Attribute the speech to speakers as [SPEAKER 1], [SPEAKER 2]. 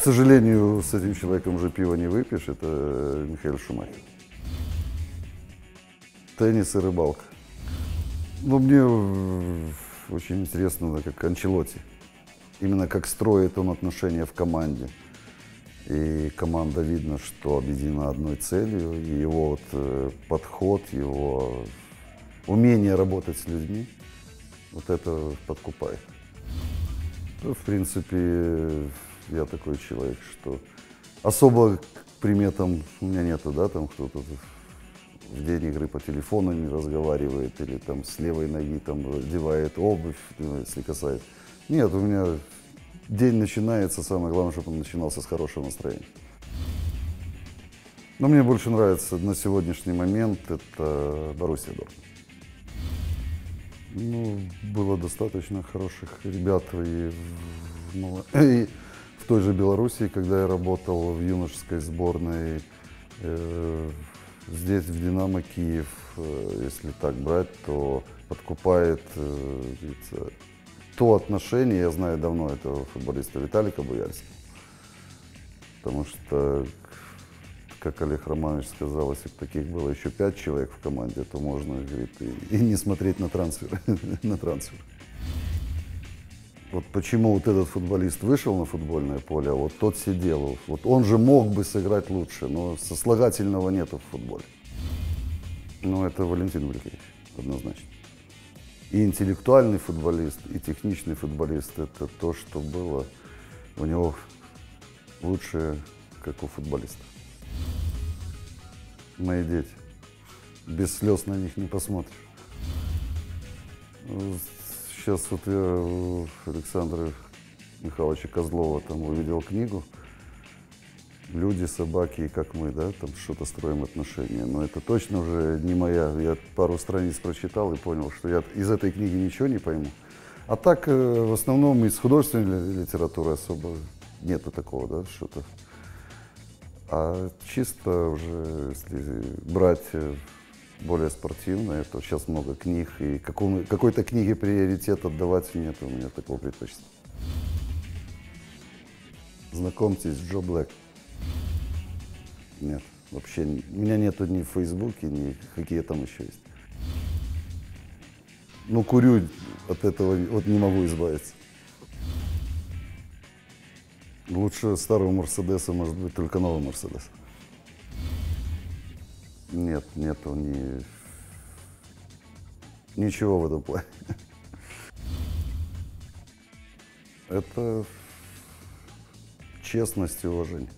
[SPEAKER 1] к сожалению, с этим человеком уже пиво не выпьешь. Это Михаил Шумахер. Теннис и рыбалка. Ну, мне э, очень интересно, как Анчелоти. Именно как строит он отношения в команде. И команда видно, что объединена одной целью. И его вот э, подход, его умение работать с людьми, вот это подкупает. Ну, в принципе, я такой человек, что особо приметам у меня нету, да, там кто-то в день игры по телефону не разговаривает или там с левой ноги там одевает обувь, ну, если касается. Нет, у меня день начинается, самое главное, чтобы он начинался с хорошего настроения. Но мне больше нравится на сегодняшний момент это Боруссия Дортмунд. Ну, было достаточно хороших ребят и ну, и в той же Белоруссии, когда я работал в юношеской сборной, э, здесь в Динамо Киев, э, если так брать, то подкупает э, то отношение, я знаю давно этого футболиста Виталика Буяльского, потому что как Олег Романович сказал, если бы таких было еще пять человек в команде, то можно, говорит, и, и не смотреть на трансфер. на трансфер. Вот почему вот этот футболист вышел на футбольное поле, а вот тот сидел. Вот он же мог бы сыграть лучше, но сослагательного нету в футболе. Ну, это Валентин Валерьевич, однозначно. И интеллектуальный футболист, и техничный футболист – это то, что было у него лучшее, как у футболиста мои дети. Без слез на них не посмотришь. Сейчас вот я у Александра Михайловича Козлова там увидел книгу «Люди, собаки и как мы», да, там что-то строим отношения. Но это точно уже не моя. Я пару страниц прочитал и понял, что я из этой книги ничего не пойму. А так, э, в основном, из художественной литературы особо нету такого, да, что-то а чисто уже, если брать э, более спортивное, то сейчас много книг, и какой-то книге приоритет отдавать нет у меня такого предпочтения. Знакомьтесь, Джо Блэк. Нет, вообще, у меня нету ни в Фейсбуке, ни какие там еще есть. Ну, курю от этого, вот не могу избавиться. Лучше старого Мерседеса, может быть, только новый Мерседес. Нет, нету ни... ничего в этом плане. Это честность и уважение.